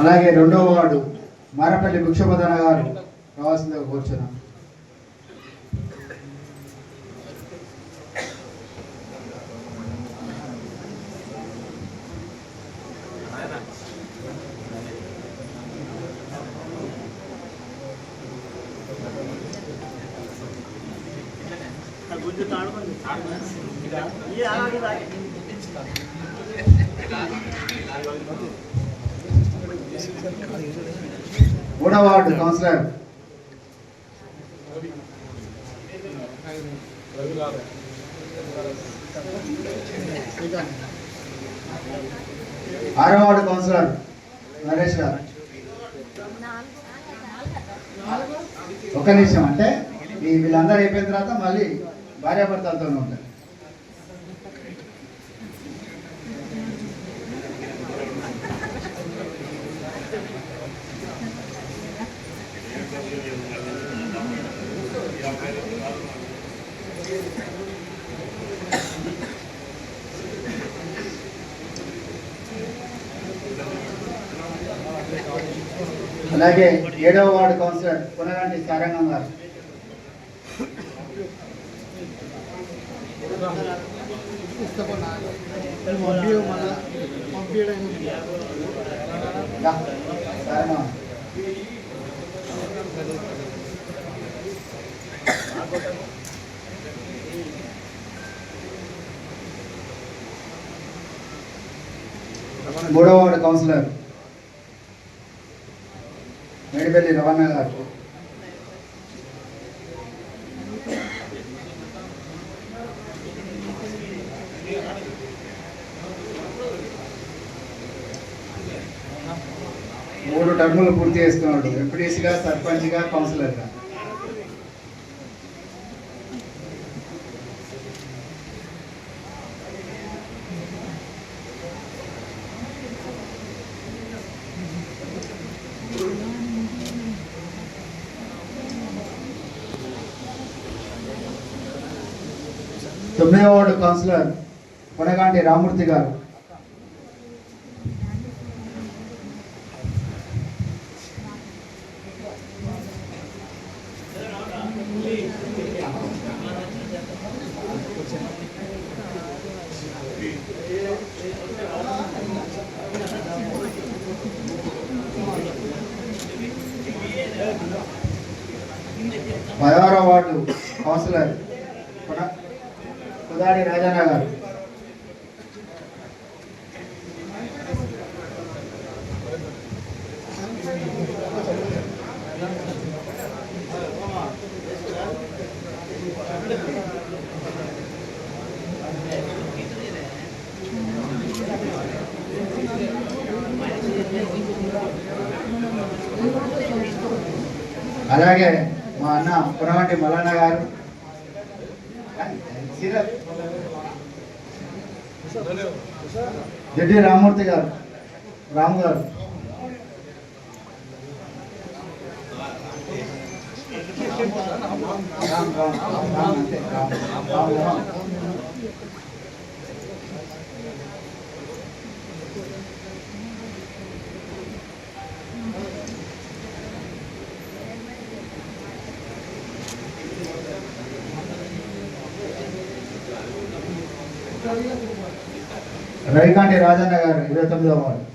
అలాగే రెండవ వార్డు మారపల్లి భిక్షపదన గారు రావాల్సిందిగా కూర్చున్నాం. మూడవ వార్డు కౌన్సిలర్. ఆరవ వార్డు కౌన్సిలర్ నరేష్ గారు. ఒక్క నిమిషం అంటే ఈ వీళ్ళందరూ అయిపోయిన తర్వాత మళ్ళీ భార్యాభర్తలతో ఉంటారు. అలాగే ఏడవ వార్డు కౌన్సిలర్ పునరంటి సారంగం గారు. దా, మూడవ వార్డు కౌన్సిలర్. మేడిపల్లి రవాణా గారు. మూడు టర్ములు పూర్తి చేసుకున్నాడు. ఎంపీడీసీగా సర్పంచ్గా కౌన్సిలర్గా. తొమ్మిదవ వార్డు కౌన్సిలర్ కొనగాంటి రామూర్తి గారు. పదహారవ వార్డు కౌన్సిలర్ కుదాడి రాజారావు గారు అలాగే మా అన్న పురవంటి మల్లన్న గారు సీరియల్. జడ్డి రామూర్తి గారు రాము గారు రామ్, రామ్, రైకాంటి రాజన్న గారు ఇరవై తొమ్మిదవ వాడు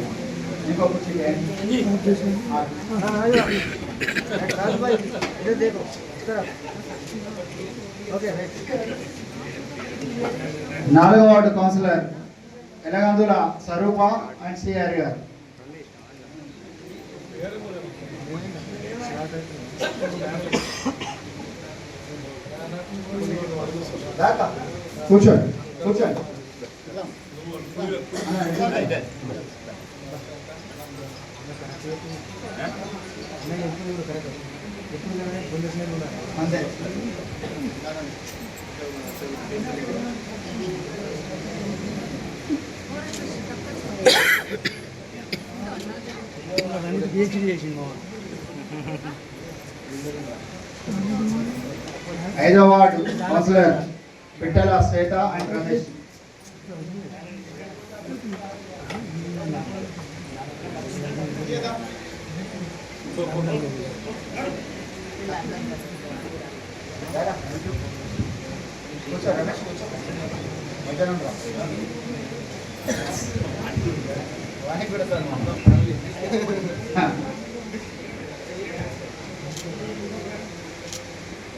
వార్డు ఇంకో కుర్చీ ఇంకో కుర్చీ నాలుగవ ward councillor Elagandula Swaroopa and CR గారు. కూర్చోండి కూర్చోండి. అంతే పిహెచ్డీ చేసిండు ఐదవ ward councillor Pittala Swetha and Ramesh.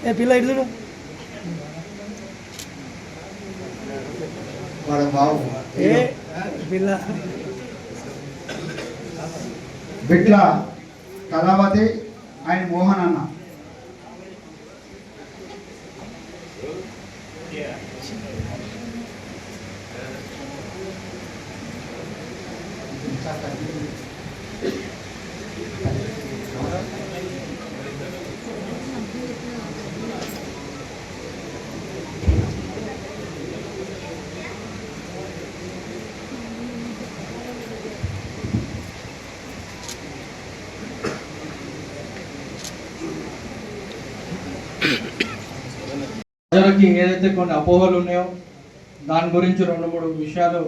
ఏ పిల్ల ఇటు చూడు వాడు బాబు ఏ పిల్ల బిట్ల కళావతి అండ్ మోహన్ అన్న Thank you. ప్రజలకి ఏదైతే కొన్ని అపోహలు ఉన్నాయో దాని గురించి రెండు మూడు విషయాలు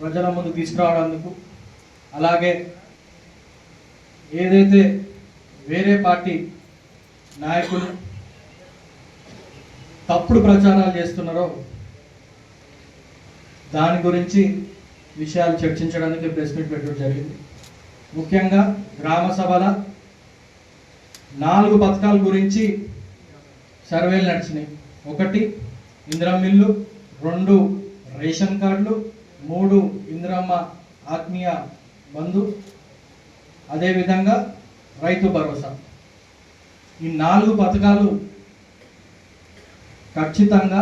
ప్రజల ముందు తీసుకురావడానికి అలాగే ఏదైతే వేరే పార్టీ నాయకులు తప్పుడు ప్రచారాలు చేస్తున్నారో దాని గురించి విషయాలు చర్చించడానికి ప్రెస్ మీట్ పెట్టడం జరిగింది. ముఖ్యంగా గ్రామ సభల నాలుగు పథకాల గురించి సర్వేలు నడిచినాయి. ఒకటి ఇందిరా మిల్లు రెండు రేషన్ కార్డులు మూడు ఇందిరమ్మ ఆత్మీయ బంధు అదేవిధంగా రైతు భరోసా. ఈ నాలుగు పథకాలు ఖచ్చితంగా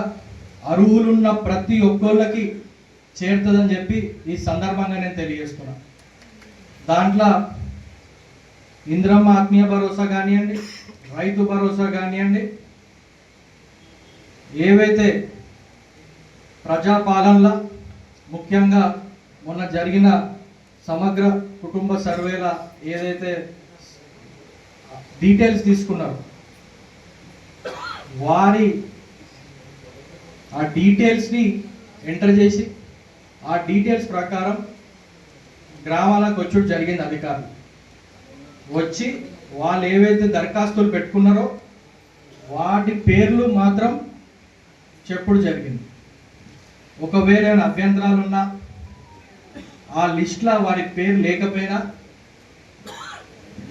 అర్హులున్న ప్రతి ఒక్కళ్ళకి చేరుతుందని చెప్పి ఈ సందర్భంగా నేను తెలియజేస్తున్నా. దాంట్లో ఇందిరమ్మ ఆత్మీయ భరోసా కానివ్వండి రైతు భరోసా కానివ్వండి ఏవైతే ప్రజాపాలనలో ముఖ్యంగా మొన్న జరిగిన సమగ్ర కుటుంబ సర్వేల ఏదైతే డీటెయిల్స్ తీసుకున్నారో వారి ఆ డీటెయిల్స్ని ఎంటర్ చేసి ఆ డీటెయిల్స్ ప్రకారం గ్రామాలకు వచ్చుడు జరిగింది అధికారులు. వచ్చి వాళ్ళు ఏవైతే దరఖాస్తులు పెట్టుకున్నారో వాటి పేర్లు మాత్రం చెప్పుడు జరిగింది. ఒకవేళ ఏమైనా అభ్యంతరాలు ఉన్నా ఆ లిస్ట్లో వారి పేరు లేకపోయినా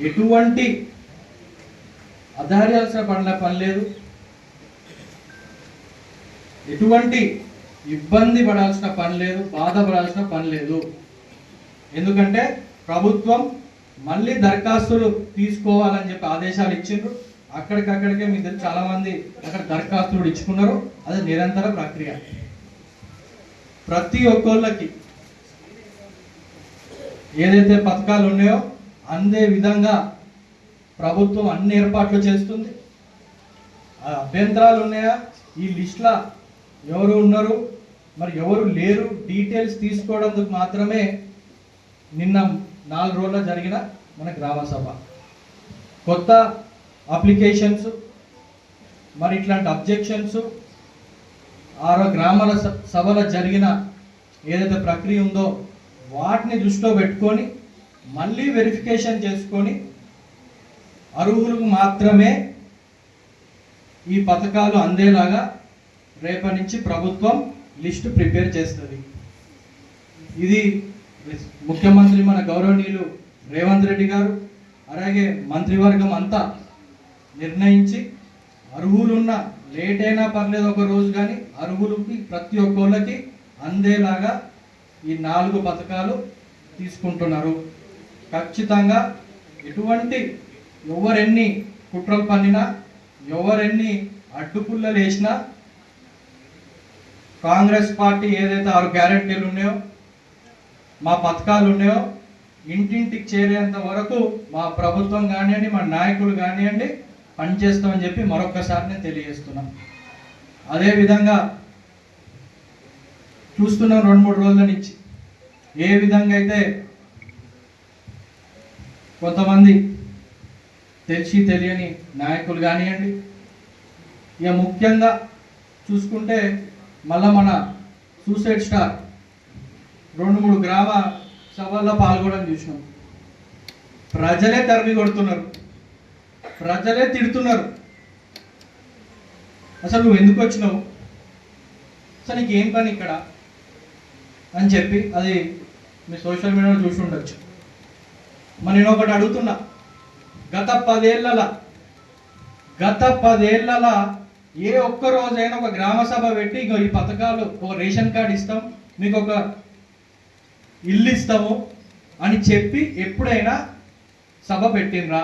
ఎటువంటి అధార్యాల్సిన పనుల పని లేదు. ఎటువంటి ఇబ్బంది పడాల్సిన పని లేదు బాధపడాల్సిన పని లేదు. ఎందుకంటే ప్రభుత్వం మళ్ళీ దరఖాస్తులు తీసుకోవాలని చెప్పి ఆదేశాలు ఇచ్చిండ్రు. అక్కడికక్కడికే మీ దగ్గర చాలా మంది అక్కడ దరఖాస్తులు ఇచ్చుకున్నారు. అది నిరంతర ప్రక్రియ. ప్రతి ఒక్కళ్ళకి ఏదైతే పథకాలు ఉన్నాయో అందే విధంగా ప్రభుత్వం అన్ని ఏర్పాట్లు చేస్తుంది. ఆ అభ్యంతరాలు ఉన్నాయా? ఈ లిస్ట్లో ఎవరు ఉన్నారు? మరి ఎవరు లేరు? డీటెయిల్స్ తీసుకోవడానికి మాత్రమే నిన్న నాలుగు రోజుల జరిగిన మన గ్రామ సభ కొత్త అప్లికేషన్స్ మరి ఇట్లాంటి అబ్జెక్షన్స్ ఆరో గ్రామాల స- సభలో జరిగిన ఏదైతే ప్రక్రియ ఉందో వాటిని దృష్టిలో పెట్టుకొని మళ్ళీ వెరిఫికేషన్ చేసుకొని అర్హులకు మాత్రమే ఈ పథకాలు అందేలాగా రేపటి నుంచి ప్రభుత్వం లిస్టు ప్రిపేర్ చేస్తుంది. ఇది ముఖ్యమంత్రి మన గౌరవనీయులు రేవంత్ రెడ్డి గారు అలాగే మంత్రివర్గం అంతా నిర్ణయించి అర్హులున్న లేట్ అయినా పర్లేదు ఒక రోజు కానీ అర్హులకి ప్రతి ఒక్కళ్ళకి అందేలాగా ఈ నాలుగు పథకాలు తీసుకుంటున్నారు. ఖచ్చితంగా ఎటువంటి ఎవరెన్ని కుట్రలు పన్నినా ఎవరెన్ని అడ్డుపుల్లలు వేసినా కాంగ్రెస్ పార్టీ ఏదైతే ఆరు గ్యారెంటీలు ఉన్నాయో మా పథకాలు ఉన్నాయో ఇంటింటికి చేరేంత వరకు మా ప్రభుత్వం కానివ్వండి మా నాయకులు కానివ్వండి పనిచేస్తామని చెప్పి మరొక్కసారి నేను తెలియజేస్తున్నాను అదేవిధంగా చూస్తున్నాం రెండు మూడు రోజుల నుంచి. ఏ విధంగా అయితే కొంతమంది తెలిసి తెలియని నాయకులు కానివ్వండి ఇక ముఖ్యంగా చూసుకుంటే మళ్ళా మన సూసైడ్ స్టార్ రెండు మూడు గ్రామ సభల్లో పాల్గొనడం చూసినాం. ప్రజలే తరిమి కొడుతున్నారు. ప్రజలే తిడుతున్నారు. అసలు నువ్వు ఎందుకు వచ్చినావు? అసలు నీకు ఏం పని ఇక్కడ? అని చెప్పి అది మీ సోషల్ మీడియాలో చూసి ఉండొచ్చు. మరి నేను ఒకటి అడుగుతున్నా. గత పదేళ్ళ గత పదేళ్ళ ఏ ఒక్క రోజైనా ఒక గ్రామ సభ పెట్టి ఇంకో ఈ పథకాలు ఒక రేషన్ కార్డు ఇస్తాం మీకు ఒక ఇల్లు ఇస్తాము అని చెప్పి ఎప్పుడైనా సభ పెట్టిండ్రా?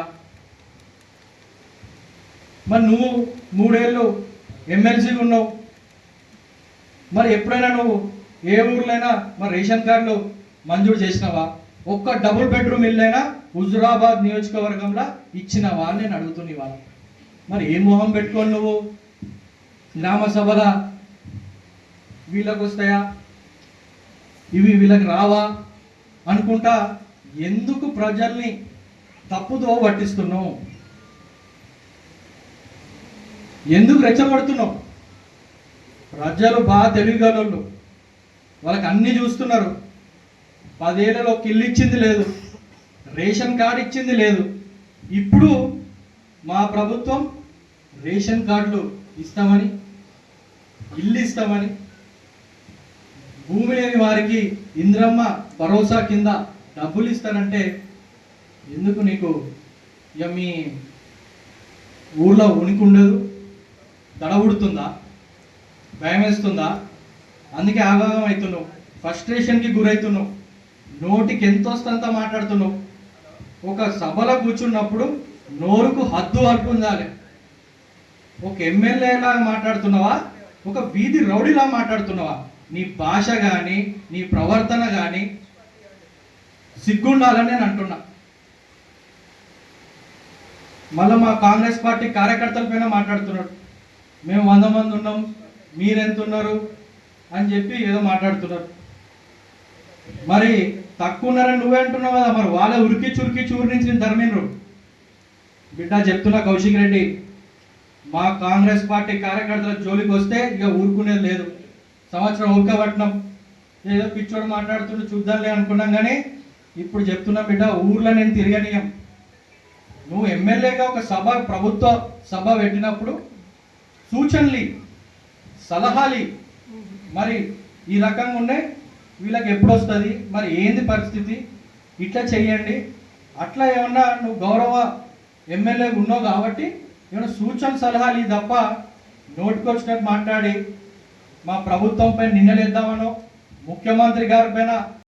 మరి నువ్వు మూడేళ్ళు ఎమ్మెల్సీ ఉన్నావు. మరి ఎప్పుడైనా నువ్వు ఏ ఊర్లైనా మరి రేషన్ కార్డులు మంజూరు చేసినావా? ఒక్క డబుల్ బెడ్రూమ్ ఇల్లైనా హుజురాబాద్ నియోజకవర్గంలో ఇచ్చినవా అని నేను అడుగుతున్నా ఇవాళ. మరి ఏ మొహం పెట్టుకోను నువ్వు? గ్రామ సభల వీళ్ళకు వస్తాయా? ఇవి వీళ్ళకి రావా? అనుకుంటా ఎందుకు ప్రజల్ని తప్పుదో పట్టిస్తున్నావు? ఎందుకు రెచ్చగొడుతున్నావు? ప్రజలు బాగా తెలివిగలళ్ళు. వాళ్ళకి అన్నీ చూస్తున్నారు. పదేళ్ళలో ఒక ఇల్లు ఇచ్చింది లేదు. రేషన్ కార్డు ఇచ్చింది లేదు. ఇప్పుడు మా ప్రభుత్వం రేషన్ కార్డులు ఇస్తామని ఇల్లు ఇస్తామని భూమి లేని వారికి ఇంద్రమ్మ భరోసా కింద డబ్బులు ఇస్తానంటే ఎందుకు నీకు ఇక మీ ఊర్లో ఉనికి ఉండదు? దడబుడుతుందా భయం వేస్తుందా అందుకే ఆగాగం అవుతున్నావు ఫ్రస్ట్రేషన్కి గురవుతున్నావు నోటికి ఎంత మాట్లాడుతున్నావు. ఒక సభలో కూర్చున్నప్పుడు నోరుకు హద్దు అల్పు ఉండాలి ఒక ఎమ్మెల్యేలా మాట్లాడుతున్నావా? ఒక వీధి రౌడీలా మాట్లాడుతున్నావా? నీ భాష కానీ నీ ప్రవర్తన కానీ సిగ్గుండాలని నేను అంటున్నా. మళ్ళీ మా కాంగ్రెస్ పార్టీ కార్యకర్తల పైన మాట్లాడుతున్నాడు. మేము వంద మంది ఉన్నాం మీరెంత ఉన్నారు అని చెప్పి ఏదో మాట్లాడుతున్నారు. మరి తక్కువ ఉన్నారని నువ్వే అంటున్నావు కదా మరి వాళ్ళే ఉరికి చురికి చూరు నుంచి బిడ్డ చెప్తున్నా కౌశిక్ రెడ్డి మా కాంగ్రెస్ పార్టీ కార్యకర్తల జోలికి వస్తే ఇక ఊరుకునేది లేదు. సంవత్సరం ఊరుకబట్టినాం ఏదో పిచ్చోడు మాట్లాడుతుంటే చూద్దాంలే అనుకున్నాం కానీ ఇప్పుడు చెప్తున్నా బిడ్డ ఊర్లో నేను తిరగనీయం. నువ్వు ఎమ్మెల్యేగా ఒక సభ ప్రభుత్వ సభ పెట్టినప్పుడు సూచనలు సలహాలు మరి ఈ రకంగా ఉన్నాయి వీళ్ళకి ఎప్పుడు వస్తుంది? మరి ఏంది పరిస్థితి? ఇట్లా చెయ్యండి. అట్లా ఏమన్నా నువ్వు గౌరవ ఎమ్మెల్యే ఉన్నావు కాబట్టి ఏమైనా సూచన సలహాలు తప్ప నోటికొచ్చినట్టు మాట్లాడి మా ప్రభుత్వంపై నిన్నలేద్దామనో ముఖ్యమంత్రి గారి పైన